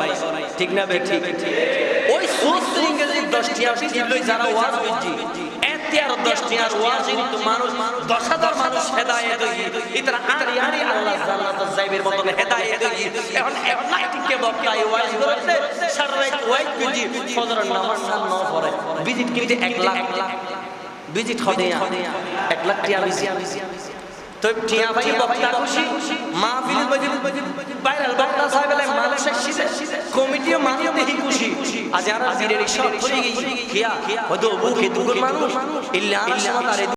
নাই ঠিক না বে ঠিক? ওই সুস্থ ইংরেজি 10 টিয়া লই যারা ওয়াজ এতে আর 10 টিয়ার ওয়াজ কিন্তু মানুষ 10000 মানুষ হেদায়েত হই ইতরা আরি আরি আল্লাহ জান্নাত যাইবের মতন হেদায়েত হই এখন এক লাখ টিকে বক্তাই ওয়াজ করতে সারাই ওয়াজ বুঝি ফজর নামাজ না ন পড়ে ভিজিট কিনতে 1 লাখ ভিজিট হবে এক লাখ টিয়া ভিজিট তো টিয়া ভাই, বক্তা খুশি মানুষ খুশি। আজ আর দিনের সব খুলে গিয়া হয়তো বুকে দুগুর মানুষ ইল্লা আনা